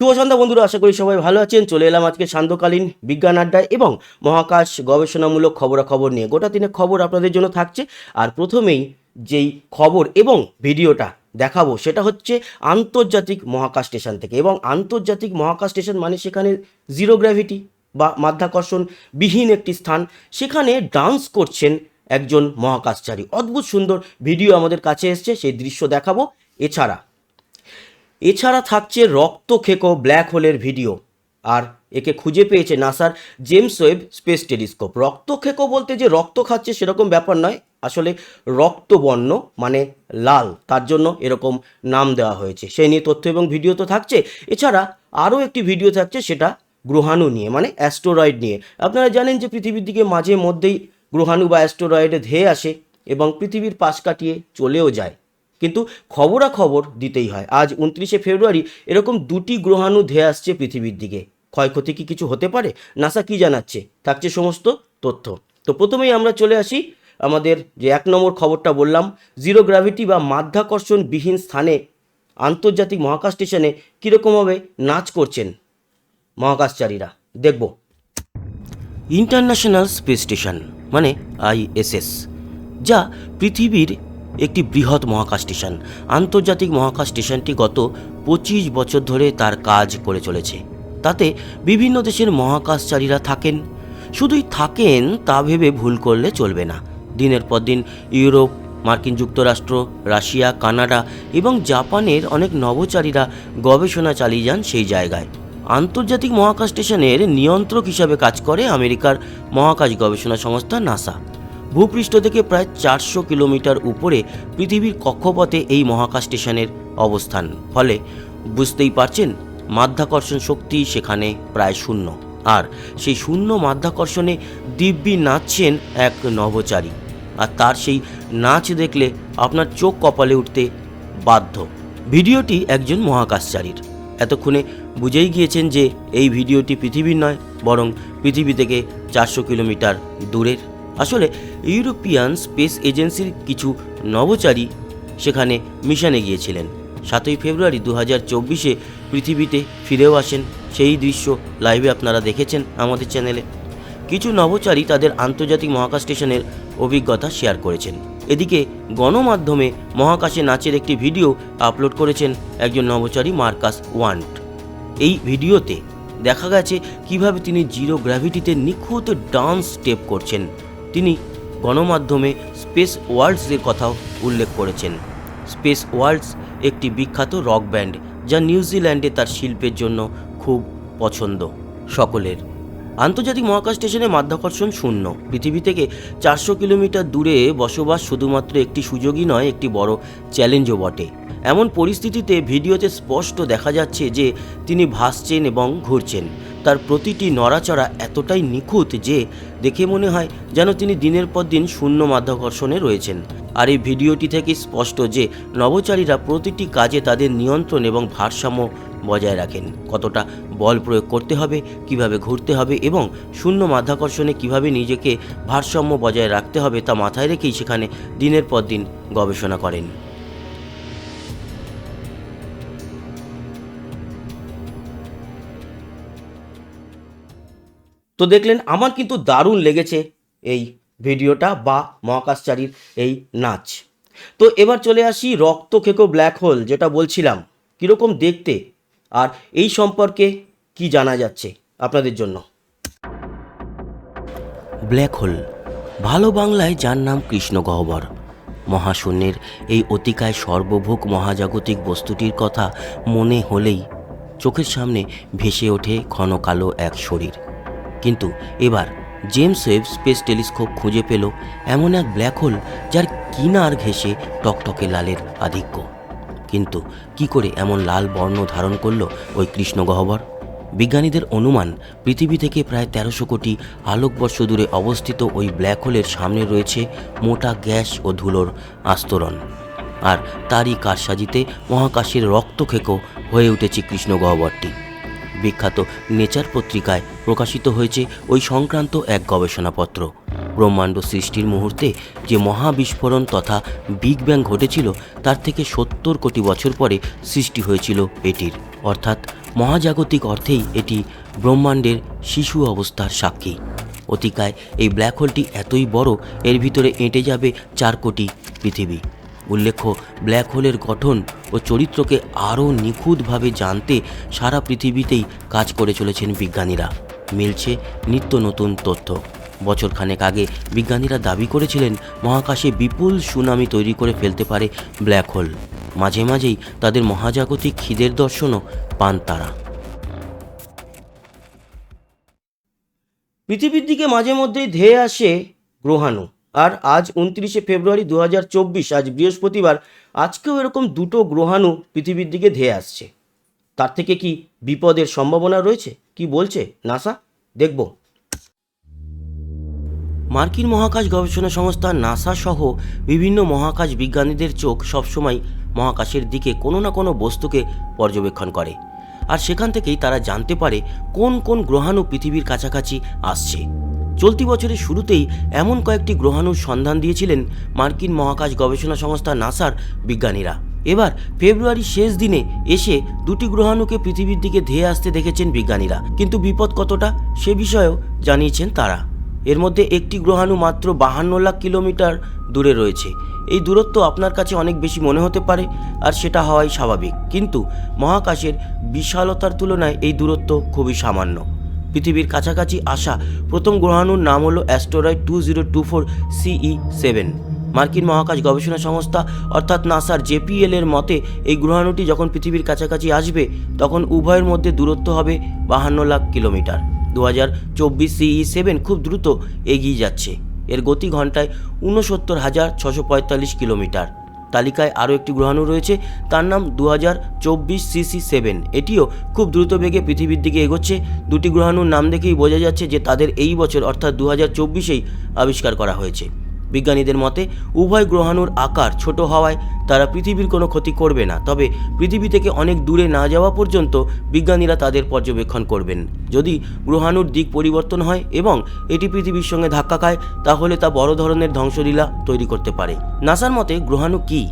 শুভ সন্ধ্যা বন্ধুরা, আশা করি সবাই ভালো আছেন। চলে এলাম আজকে সান্ধ্যকালীন বিজ্ঞান আড্ডায় এবং মহাকাশ গবেষণামূলক খবরাখবর নিয়ে। গোটা দিনের খবর আপনাদের জন্য থাকছে। আর প্রথমেই যেই খবর এবং ভিডিওটা দেখাবো, সেটা হচ্ছে আন্তর্জাতিক মহাকাশ স্টেশন থেকে। এবং আন্তর্জাতিক মহাকাশ স্টেশন মানে সেখানে জিরো গ্র্যাভিটি বা মাধ্যাকর্ষণ বিহীন একটি স্থান। সেখানে ডান্স করছেন একজন মহাকাশচারী। অদ্ভুত সুন্দর ভিডিও আমাদের কাছে এসছে, সেই দৃশ্য দেখাবো। এছাড়া এছাড়া থাকছে রক্তক্ষেকো ব্ল্যাক হোলের ভিডিও। আর একে খুঁজে পেয়েছে নাসার জেমস ওয়েব স্পেস টেলিস্কোপ। রক্তক্ষেকো বলতে যে রক্ত খাচ্ছে সেরকম ব্যাপার নয়, আসলে রক্তবর্ণ মানে লাল, তার জন্য এরকম নাম দেওয়া হয়েছে। সেই নিয়ে তথ্য এবং ভিডিও তো থাকছে। এছাড়া আরও একটি ভিডিও থাকছে সেটা গ্রহাণু নিয়ে মানে অ্যাস্টোরয়েড নিয়ে। আপনারা জানেন যে পৃথিবীর দিকে মাঝে মধ্যেই গ্রহাণু বা অ্যাস্টোরয়েডে ধেয়ে আসে এবং পৃথিবীর পাশ কাটিয়ে চলেও যায়। কিন্তু খবরাখবর দিতেই হয়। আজ উনত্রিশে ফেব্রুয়ারি এরকম দুটি গ্রহাণু ধেয়ে আসছে পৃথিবীর দিকে। ক্ষয়ক্ষতি কি কিছু হতে পারে? নাসা কি জানাচ্ছে? থাকছে সমস্ত তথ্য। তো প্রথমেই আমরা চলে আসি আমাদের যে এক নম্বর খবরটা বললাম, জিরো গ্র্যাভিটি বা মাধ্যাকর্ষণ বিহীন স্থানে আন্তর্জাতিক মহাকাশ স্টেশনে কীরকমভাবে নাচ করছেন মহাকাশচারীরা। দেখব। ইন্টারন্যাশনাল স্পেস স্টেশন মানে আইএসএস যা পৃথিবীর একটি বৃহৎ মহাকাশ স্টেশন। আন্তর্জাতিক মহাকাশ স্টেশনটি গত পঁচিশ বছর ধরে তার কাজ করে চলেছে। তাতে বিভিন্ন দেশের মহাকাশচারীরা থাকেন। শুধুই থাকেন তা ভেবে ভুল করলে চলবে না। দিনের পর দিন ইউরোপ, মার্কিন যুক্তরাষ্ট্র, রাশিয়া, কানাডা এবং জাপানের অনেক নভোচারীরা গবেষণা চালিয়ে যান সেই জায়গায়। আন্তর্জাতিক মহাকাশ স্টেশনের নিয়ন্ত্রক হিসাবে কাজ করে আমেরিকার মহাকাশ গবেষণা সংস্থা নাসা। ভূপৃষ্ঠ থেকে প্রায় চারশো কিলোমিটার উপরে পৃথিবীর কক্ষপথে এই মহাকাশ স্টেশনের অবস্থান। ফলে বুঝতেই পারছেন, মাধ্যাকর্ষণ শক্তি সেখানে প্রায় শূন্য। আর সেই শূন্য মাধ্যাকর্ষণে দিব্যি নাচছেন এক নভোচারী। আর তার সেই নাচ দেখলে আপনার চোখ কপালে উঠতে বাধ্য। ভিডিওটি একজন মহাকাশচারীর। এতক্ষণে বুঝেই গিয়েছেন যে এই ভিডিওটি পৃথিবীর নয়, বরং পৃথিবী থেকে চারশো কিলোমিটার দূরের। আসলে ইউরোপিয়ান স্পেস এজেন্সির কিছু নভোচারী সেখানে মিশনে গিয়েছিলেন। সাতই ফেব্রুয়ারি দু হাজার চব্বিশে পৃথিবীতে ফিরেও আসেন। সেই দৃশ্য লাইভে আপনারা দেখেছেন আমাদের চ্যানেলে। কিছু নভোচারী তাদের আন্তর্জাতিক মহাকাশ স্টেশনের অভিজ্ঞতা শেয়ার করেছেন। এদিকে গণমাধ্যমে মহাকাশে নাচের একটি ভিডিও আপলোড করেছেন একজন নভোচারী মার্কাস ওয়ান্ট। এই ভিডিওতে দেখা গেছে কীভাবে তিনি জিরো গ্র্যাভিটিতে নিখুঁত ডান্স স্টেপ করছেন। তিনি গণমাধ্যমে স্পেস ওয়ার্ল্ডসের কথাও উল্লেখ করেছেন। স্পেস ওয়ার্ল্ডস একটি বিখ্যাত রক ব্যান্ড যা নিউজিল্যান্ডে তার শিল্পের জন্য খুব পছন্দ। সকলের। আন্তর্জাতিক মহাকাশ স্টেশনে মাধ্যাকর্ষণ শূন্য। পৃথিবী থেকে চারশো কিলোমিটার দূরে বসবাস শুধুমাত্র একটি সুযোগই নয়, একটি বড় চ্যালেঞ্জও বটে। এমন পরিস্থিতিতে ভিডিওতে স্পষ্ট দেখা যাচ্ছে যে তিনি ভাসছেন এবং ঘুরছেন। তার প্রতিটি নড়াচড়া এতটাই নিখুঁত যে দেখে মনে হয় যেন তিনি দিনের পর দিন শূন্য মাধ্যাকর্ষণে রয়েছেন। আর এই ভিডিওটি থেকে স্পষ্ট যে নভোচারীরা প্রতিটি কাজে তাদের নিয়ন্ত্রণ এবং ভারসাম্য বজায় রাখেন। কতটা বল প্রয়োগ করতে হবে, কীভাবে ঘুরতে হবে এবং শূন্য মাধ্যাকর্ষণে কীভাবে নিজেকে ভারসাম্য বজায় রাখতে হবে তা মাথায় রেখেই সেখানে দিনের পর দিন গবেষণা করেন। তো দেখলেন আমার কিন্তু দারুণ লেগেছে এই ভিডিওটা বা মহাকাশচারীর এই নাচ। তো এবার চলে আসি রক্ত খেকো ব্ল্যাক হোল, যেটা বলছিলাম, কীরকম দেখতে আর এই সম্পর্কে কি জানা যাচ্ছে আপনাদের জন্য? ব্ল্যাক হোল, ভালো বাংলায় যার নাম কৃষ্ণ গহ্বর। মহাশূন্যের এই অতিকায় সর্বভোগ মহাজাগতিক বস্তুটির কথা মনে হলেই চোখের সামনে ভেসে ওঠে ঘন কালো এক শরীর। কিন্তু এবার জেমস ওয়েব স্পেস টেলিস্কোপ খুঁজে পেল এমন এক ব্ল্যাক হোল যার কিনার ঘেঁষে টকটকে লালের আধিক্য। কিন্তু কি করে এমন লাল বর্ণ ধারণ করল ওই কৃষ্ণ গহ্বর? বিজ্ঞানীদের অনুমান, পৃথিবী থেকে প্রায় তেরোশো কোটি আলোকবর্ষ দূরে অবস্থিত ওই ব্ল্যাক হোলের সামনে রয়েছে মোটা গ্যাস ও ধুলোর আস্তরণ। আর তারই কারসাজিতে মহাকাশের রক্তক্ষেকো হয়ে উঠেছে কৃষ্ণ গহ্বরটি। বিখ্যাত নেচার পত্রিকায় প্রকাশিত হয়েছে ওই সংক্রান্ত এক গবেষণাপত্র। ব্রহ্মাণ্ড সৃষ্টির মুহূর্তে যে মহাবিস্ফোরণ তথা বিগ ব্যাং ঘটেছিল, তার থেকে সত্তর কোটি বছর পরে সৃষ্টি হয়েছিল এটির। অর্থাৎ মহাজাগতিক অর্থেই এটি ব্রহ্মাণ্ডের শিশু অবস্থার সাক্ষী। অতিকায় এই ব্ল্যাক হোলটি এতই বড়, এর ভিতরে এঁটে যাবে চার কোটি পৃথিবী। উল্লেখ্য, ব্ল্যাক হোলের গঠন ও চরিত্রকে আরও নিখুঁতভাবে জানতে সারা পৃথিবীতেই কাজ করে চলেছেন বিজ্ঞানীরা। মিলছে নিত্য নতুন তথ্য। বছরখানেক আগে বিজ্ঞানীরা দাবি করেছিলেন, মহাকাশে বিপুল সুনামি তৈরি করে ফেলতে পারে ব্ল্যাক হোল। মাঝে মাঝেই তাদের মহাজাগতিক খিদের দর্শনও পান তারা। পৃথিবীর দিকে মাঝে মধ্যেই ধেয়ে আসে গ্রহাণু। আর আজ উনত্রিশে ফেব্রুয়ারি দু হাজার চব্বিশ, আজ বৃহস্পতিবার, আজকেও এরকম দুটো গ্রহাণু পৃথিবীর দিকে ধেয়ে আসছে। তার থেকে কি বিপদের সম্ভাবনা রয়েছে? কি বলছে নাসা? দেখব। মার্কিন মহাকাশ গবেষণা সংস্থা নাসা সহ বিভিন্ন মহাকাশ বিজ্ঞানীদের চোখ সবসময় মহাকাশের দিকে কোনো না কোনো বস্তুকে পর্যবেক্ষণ করে। আর সেখান থেকেই তারা জানতে পারে কোন কোন গ্রহাণু পৃথিবীর কাছাকাছি আসছে। চলতি বছরের শুরুতেই এমন কয়েকটি গ্রহাণুর সন্ধান দিয়েছিলেন মার্কিন মহাকাশ গবেষণা সংস্থা নাসার বিজ্ঞানীরা। এবার ফেব্রুয়ারি শেষ দিনে এসে দুটি গ্রহাণুকে পৃথিবীর দিকে ধেয়ে আসতে দেখেছেন বিজ্ঞানীরা। কিন্তু বিপদ কতটা সে বিষয়েও জানিয়েছেন তারা। এর মধ্যে একটি গ্রহাণু মাত্র বাহান্ন লাখ কিলোমিটার দূরে রয়েছে। এই দূরত্ব আপনার কাছে অনেক বেশি মনে হতে পারে আর সেটা হওয়াই স্বাভাবিক। কিন্তু মহাকাশের বিশালতার তুলনায় এই দূরত্ব খুবই সামান্য। পৃথিবীর কাছাকাছি আসা প্রথম গ্রহাণুর নাম হলো asteroid two zero two four CE seven. মার্কিন মহাকাশ গবেষণা সংস্থা, অর্থাৎ নাসার জেপিএল এর মতে, এই গ্রহাণুটি যখন পৃথিবীর কাছাকাছি আসবে, তখন উভয়ের মধ্যে দূরত্ব হবে বাহান্ন লাখ কিলোমিটার। দু হাজার চব্বিশ সিই সেভেন খুব দ্রুত এগিয়ে যাচ্ছে। এর গতি ঘন্টায় ঊনসত্তর হাজার ছশো পঁয়তাল্লিশ কিলোমিটার। তালিকায় আরও একটি গ্রহাণু রয়েছে, তার নাম দু হাজার চব্বিশ সিসি সেভেন। এটিও খুব দ্রুত বেগে পৃথিবীর দিকে এগোচ্ছে। দুটি গ্রহাণুর নাম দেখেই বোঝা যাচ্ছে যে তাদের এই বছর, অর্থাৎ দু হাজার চব্বিশেই আবিষ্কার করা হয়েছে। বিজ্ঞানীদের মতে, উভয় গ্রহাণুর আকার ছোট হওয়ায় তারা পৃথিবীর কোনো ক্ষতি করবে না। তবে পৃথিবী থেকে অনেক দূরে না যাওয়া পর্যন্ত বিজ্ঞানীরা তাদের পর্যবেক্ষণ করবেন। যদি গ্রহাণুর দিক পরিবর্তন হয় এবং এটি পৃথিবীর সঙ্গে ধাক্কা খায়, তাহলে তা বড় ধরনের ধ্বংসলীলা তৈরি করতে পারে। নাসার মতে, গ্রহাণু কী?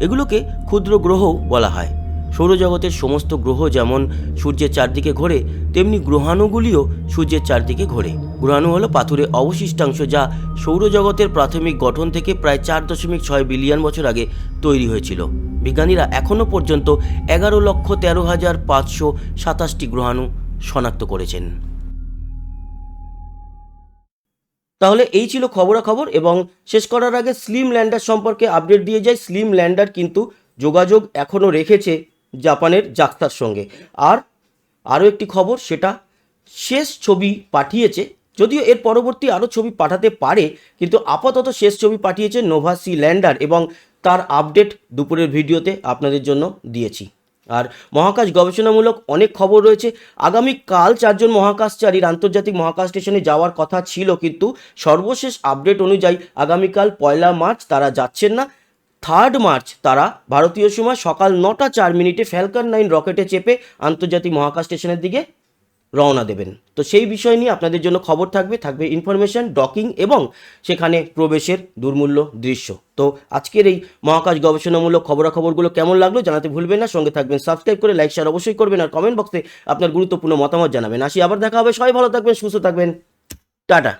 এগুলোকে ক্ষুদ্র গ্রহও বলা হয়। সৌরজগতের সমস্ত গ্রহ যেমন সূর্যের চারদিকে ঘোরে, তেমনি গ্রহাণুগুলিও সূর্যের চারদিকে ঘোরে। গ্রহাণু হলো পাথুরে অবশিষ্টাংশ যা সৌরজগতের প্রাথমিক গঠন থেকে প্রায় চার দশমিক ছয় বিলিয়ন বছর আগে তৈরি হয়েছিল। বিজ্ঞানীরা এখনও পর্যন্ত এগারো লক্ষ তেরো হাজার পাঁচশো সাতাশটি গ্রহাণু শনাক্ত করেছেন। তাহলে এই ছিল খবরাখবর এবং শেষ করার আগে স্লিম ল্যান্ডার সম্পর্কে আপডেট দিয়ে যায় স্লিম ল্যান্ডার কিন্তু যোগাযোগ এখনও রেখেছে। জাপানের জাক্তার সঙ্গে। আর আরও একটি খবর, সেটা শেষ ছবি পাঠিয়েছে, যদিও এর পরবর্তী আরও ছবি পাঠাতে পারে, কিন্তু আপাতত শেষ ছবি পাঠিয়েছে নোভা সি ল্যান্ডার এবং তার আপডেট দুপুরের ভিডিওতে আপনাদের জন্য দিয়েছি। আর মহাকাশ গবেষণামূলক অনেক খবর রয়েছে। আগামীকাল চারজন মহাকাশচারীর আন্তর্জাতিক মহাকাশ স্টেশনে যাওয়ার কথা ছিল, কিন্তু সর্বশেষ আপডেট অনুযায়ী আগামীকাল পয়লা মার্চ তারা যাচ্ছেন না। থার্ড মার্চ তারা ভারতীয় সময় সকাল নটা চার মিনিটে ফ্যালকন নাইন রকেটে চেপে আন্তর্জাতিক মহাকাশ স্টেশনের দিকে রওনা দেবেন। তো সেই বিষয় নিয়ে আপনাদের জন্য খবর থাকবে থাকবে ইনফরমেশন ডকিং এবং সেখানে প্রবেশের দুর্মূল্য দৃশ্য। তো আজকের এই মহাকাশ গবেষণামূলক খবরাখবরগুলো কেমন লাগল জানাতে ভুলবেন না। সঙ্গে থাকবেন সাবস্ক্রাইব করে লাইক শেয়ার অবশ্যই করবেন আর কমেন্ট বক্সে আপনার গুরুত্বপূর্ণ মতামত জানাবেন। আসি, আবার দেখা হবে। সবাই ভালো থাকবেন, সুস্থ থাকবেন। টাটা।